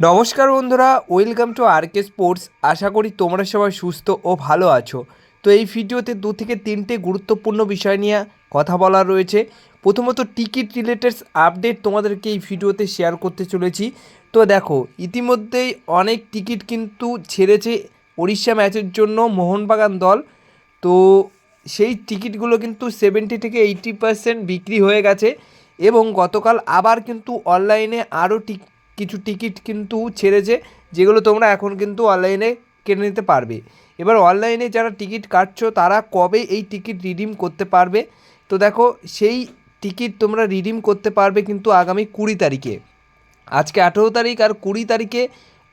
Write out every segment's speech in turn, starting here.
নমস্কার বন্ধুরা welcome to R K sports আশা করি তোমরা সবাই সুস্থ ও ভালো আছো। তো এই ভিডিওতে দু থেকে তিনটে গুরুত্বপূর্ণ বিষয় নিয়ে কথা বলা রয়েছে। প্রথমত টিকিট রিলেটেড আপডেট তোমাদেরকে এই ভিডিওতে শেয়ার করতে চলেছি। তো দেখো, ইতিমধ্যেই অনেক টিকিট কিন্তু ছেড়েছে উড়িষ্যা ম্যাচের জন্য মোহনবাগান দল। তো সেই টিকিটগুলো কিন্তু সেভেন্টি থেকে এইটি পার্সেন্ট বিক্রি হয়ে গেছে এবং গতকাল আবার কিন্তু অনলাইনে আরও কিছু টিকিট কিন্তু ছেড়েছে, যেগুলো তোমরা এখন কিন্তু অনলাইনে কিনে নিতে পারবে। এবার অনলাইনে যারা টিকিট কাটছো, তারা কবে এই টিকিট রিডিম করতে পারবে? তো দেখো, সেই টিকিট তোমরা রিডিম করতে পারবে কিন্তু আগামী কুড়ি তারিখে। আজকে আঠেরো তারিখ আর কুড়ি তারিখে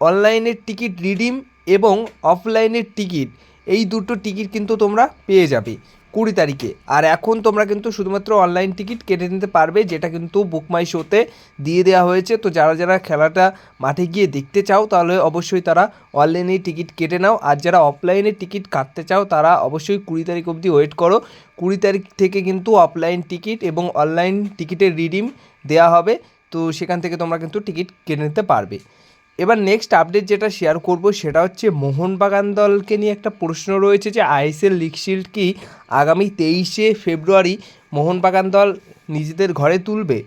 অনলাইনের টিকিট রিডিম এবং অফলাইনের টিকিট এই দুটো টিকিট কিন্তু তোমরা পেয়ে যাবে। কুড়ি তারিখে। আর এখন তোমরা কিন্তু শুধুমাত্র অনলাইন টিকিট কেটে নিতে পারবে, যেটা কিন্তু বুক মাই শোতে দিয়ে দেওয়া হয়েছে। তো যারা যারা খেলাটা মাঠে গিয়ে দেখতে চাও, তাহলে অবশ্যই তারা অনলাইনে টিকিট কেটে নাও। আর যারা অফলাইনে টিকিট কাটতে চাও, তারা অবশ্যই কুড়ি তারিখ অবধি ওয়েট করো। কুড়ি তারিখ থেকে কিন্তু অফলাইন টিকিট এবং অনলাইন টিকিটের রিডিম দেওয়া হবে। তো সেখান থেকে তোমরা কিন্তু টিকিট কেটে নিতে পারবে। এবার নেক্সট আপডেট যেটা শেয়ার করব সেটা হচ্ছে মোহনবাগান দলকে নিয়ে একটা প্রশ্ন রয়েছে যে আইএসএল লিগ শিল্ড কি আগামী তেইশে ফেব্রুয়ারি মোহনবাগান দল নিজেদের ঘরে তুলবে?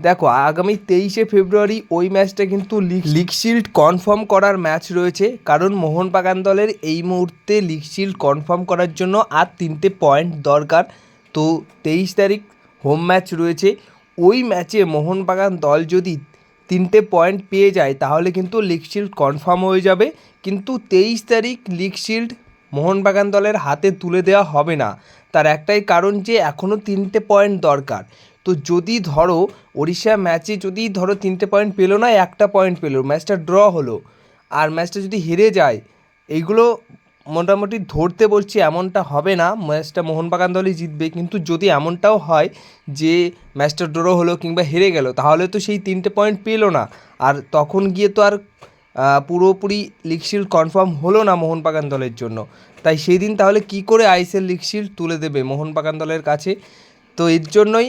দেখো, আগামী তেইশে ফেব্রুয়ারি ওই ম্যাচটা কিন্তু লিগ শিল্ড কনফার্ম করার ম্যাচ রয়েছে। কারণ মোহনবাগান দলের এই মুহূর্তে লিগ শিল্ড কনফার্ম করার জন্য আর তিনটে পয়েন্ট দরকার। তো তেইশ তারিখ হোম ম্যাচ রয়েছে। ওই ম্যাচে মোহনবাগান দল যদি তিনটে পয়েন্ট পেয়ে যায়, তাহলে কিন্তু লিগ শিল্ড কনফার্ম হয়ে যাবে। কিন্তু তেইশ তারিখ লিগ শিল্ড মোহনবাগান দলের হাতে তুলে দেওয়া হবে না। তার একটাই কারণ যে এখনও তিনটে পয়েন্ট দরকার। তো যদি ধরো, ওড়িশা ম্যাচে যদি ধরো তিনটে পয়েন্ট পেল না, একটা পয়েন্ট পেল ম্যাচটা ড্র হলো। আর ম্যাচটা যদি হেরে যায়, এইগুলো মোটামুটি ধরতে বলছি এমনটা হবে না। ম্যাচটা মোহনবাগান দলই জিতবে। কিন্তু যদি এমনটাও হয় যে ম্যাচটা ড্র হলো কিংবা হেরে গেল, তাহলে তো সেই তিনটে পয়েন্ট পেল না। আর তখন গিয়ে তো আর পুরোপুরি লিগ শিল্ড কনফার্ম হলো না মোহনবাগান দলের জন্য। তাই সেই দিন তাহলে কি করে আইসের লিগ শিল্ড তুলে দেবে মোহনবাগান দলের কাছে? তো এর জন্যই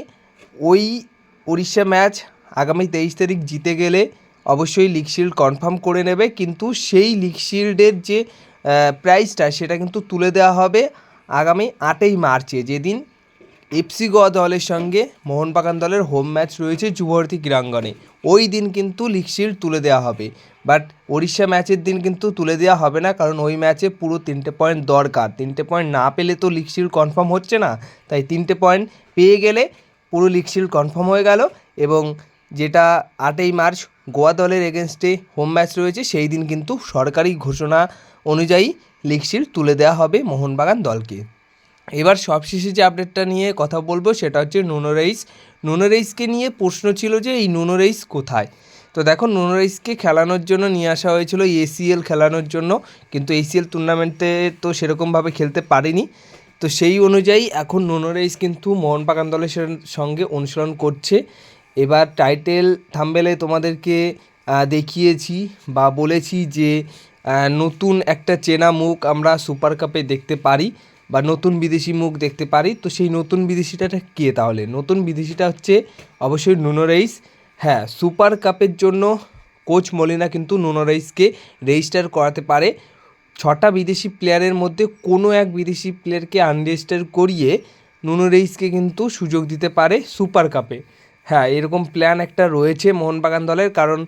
ওই উড়িষ্যা ম্যাচ আগামী তেইশ তারিখ জিতে গেলে অবশ্যই লিগ শিল্ড কনফার্ম করে নেবে। কিন্তু সেই লিগ শিল্ডের যে প্রাইসটা সেটা কিন্তু তুলে দেওয়া হবে আগামী আটই মার্চে। যেদিন এফসি গোয়া দলের সঙ্গে মোহনবাগান দলের হোম ম্যাচ রয়েছে যুবভারতী ক্রীড়াঙ্গনে। ওই দিন কিন্তু লিগ শিল্ড তুলে দেওয়া হবে। বাট ওড়িশা ম্যাচের দিন কিন্তু তুলে দেওয়া হবে না, কারণ ওই ম্যাচে পুরো তিনটে পয়েন্ট দরকার। তিনটে পয়েন্ট না পেলে তো লিগ শিল্ড কনফার্ম হচ্ছে না। তাই তিনটে পয়েন্ট পেয়ে গেলে পুরো লিগ শিল্ড কনফার্ম হয়ে গেল এবং যেটা আটই মার্চ গোয়া দলের এগেনস্টে হোম ম্যাচ রয়েছে, সেই দিন কিন্তু সরকারি ঘোষণা অনুযায়ী লিগ শিল্ড তুলে দেওয়া হবে মোহনবাগান দলকে। এবার সবশেষে যে আপডেটটা নিয়ে কথা বলব, সেটা হচ্ছে নুনো রাইস নুনো রাইসকে নিয়ে প্রশ্ন ছিল যে এই নুনো রাইস কোথায়? তো দেখো, নুনো রাইসকে খেলানোর জন্য নিয়ে আসা হয়েছিল এসিএল খেলানোর জন্য, কিন্তু এসিএল টুর্নামেন্টে তো সেরকমভাবে খেলতে পারেনি। তো সেই অনুযায়ী এখন নুনো রাইস কিন্তু মোহনবাগান দলের সঙ্গে- অনুসরণ করছে। এবার টাইটেল থাম্বেলে তোমাদেরকে দেখিয়েছি বা বলেছি যে নতুন একটা চেনা মুখ আমরা সুপার কাপে দেখতে পারি বা নতুন বিদেশি মুখ দেখতে পারি। তো সেই নতুন বিদেশিটা কে তাহলে? নতুন বিদেশিটা হচ্ছে অবশ্যই নুনো রাইস। হ্যাঁ সুপার কাপের জন্য কোচ মলিনা কিন্তু নুনো রাইসকে রেজিস্টার করাতে পারে। ছটা বিদেশি প্লেয়ারের মধ্যে কোনো এক বিদেশি প্লেয়ারকে আনরেজিস্টার করিয়ে নুনো রেইসকে কিন্তু সুযোগ দিতে পারে সুপার কাপে হ্যাঁ এরকম প্ল্যান একটা রয়েছে মোহনবাগান দলের। কারণ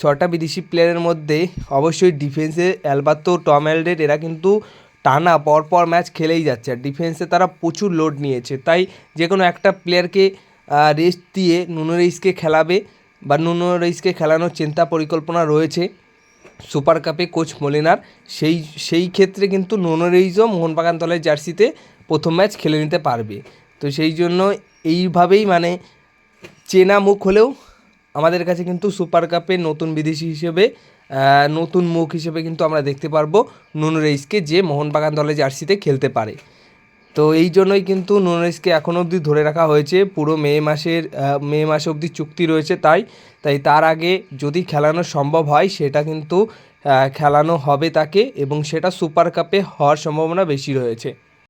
ছটা বিদেশি প্লেয়ারের মধ্যে অবশ্যই ডিফেন্সে অ্যালবাতো টম অ্যালডেড এরা কিন্তু টানা পরপর ম্যাচ খেলেই যাচ্ছে। আর ডিফেন্সে তারা প্রচুর লোড নিয়েছে। তাই যে কোনো একটা প্লেয়ারকে রেস্ট দিয়ে নুনো রেইসকে খেলাবে বা নুনো রেইসকে খেলানোর চিন্তা পরিকল্পনা রয়েছে সুপার কাপে কোচ মলিনার সেই সেই ক্ষেত্রে কিন্তু নোনোরেইজও মোহনবাগান দলের জার্সিতে প্রথম ম্যাচ খেলে নিতে পারবে। তো সেই জন্য এইভাবেই মানে চেনা মুখ হলেও আমাদের কাছে কিন্তু সুপার কাপে নতুন বিদেশি হিসেবে নতুন মুখ হিসেবে কিন্তু আমরা দেখতে পারব নুনো রেইসকে যে মোহনবাগান দলের জার্সিতে খেলতে পারে। তো এই জন্যই কিন্তু নুনেসকে এখনও অবধি ধরে রাখা হয়েছে। পুরো মে মাসের মে মাস অবধি চুক্তি রয়েছে তাই তাই তার আগে যদি খেলানো সম্ভব হয় সেটা কিন্তু খেলানো হবে তাকে এবং সেটা সুপার কাপে হওয়ার সম্ভাবনা বেশি রয়েছে।